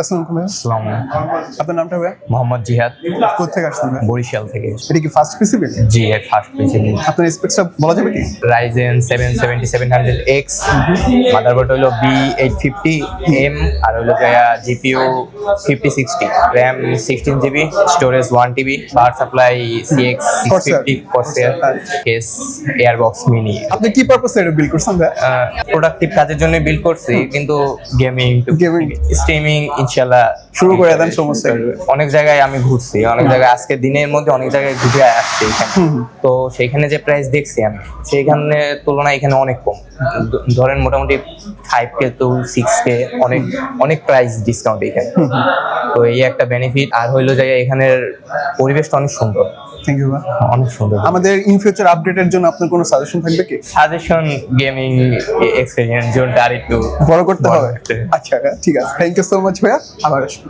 আসসালামু আলাইকুম ভাইয়া। আসসালাম আপনার নামটা ভাইয়া? মোহাম্মদ জিহাদ। কোথেকে আসছেন বরিশাল থেকে। এটা কি ফার্স্ট পিসি জি এর ফার্স্ট পেয়েছি আপনার স্পেকটা বলা যাবে কি? Ryzen seven seventy seven hundred X motherboard হলো বি এইট ফিফটি আর হলো গিয়া GPU fifty sixty RAM sixteen GB storage TB power supply কর্সের case airbox mini আপনি কি পারপাসে এটা বিল করছেন প্রোডাক্টিভ কাজের জন্য বিল্ড করছি কিন্তু গেমিং। স্ট্রিমিং ইনশাল্লাহ শুরু করে দেন সমস্যা অনেক জায়গায় আমি ঘুরছি অনেক জায়গায় আজকে দিনের মধ্যে অনেক জায়গায় ঘুরে আসছি তো সেইখানে যে প্রাইস দেখছি আমি সেইখানে তুলনায় এখানে অনেক কম। ধরেন মোটামুটি five K to six K অনেক অনেক প্রাইস ডিসকাউন্ট এখানে। তো এই একটা বেনিফিট আর হইল যে এখানের পরিবেশটা অনেক সুন্দর। থ্যাংক ইউ অনেক সুন্দর। আমাদের ইন ফিউচার আপডেটের জন্য আপনার কোনো সাজেশন থাকবে কি? সাজেশন গেমিং এক্সপেরিয়েন্স জোনটা আর একটু বড় করতে হবে। আচ্ছা ঠিক আছে। থ্যাংক ইউ সো মাচ ভাইয়া। আবার আসবেন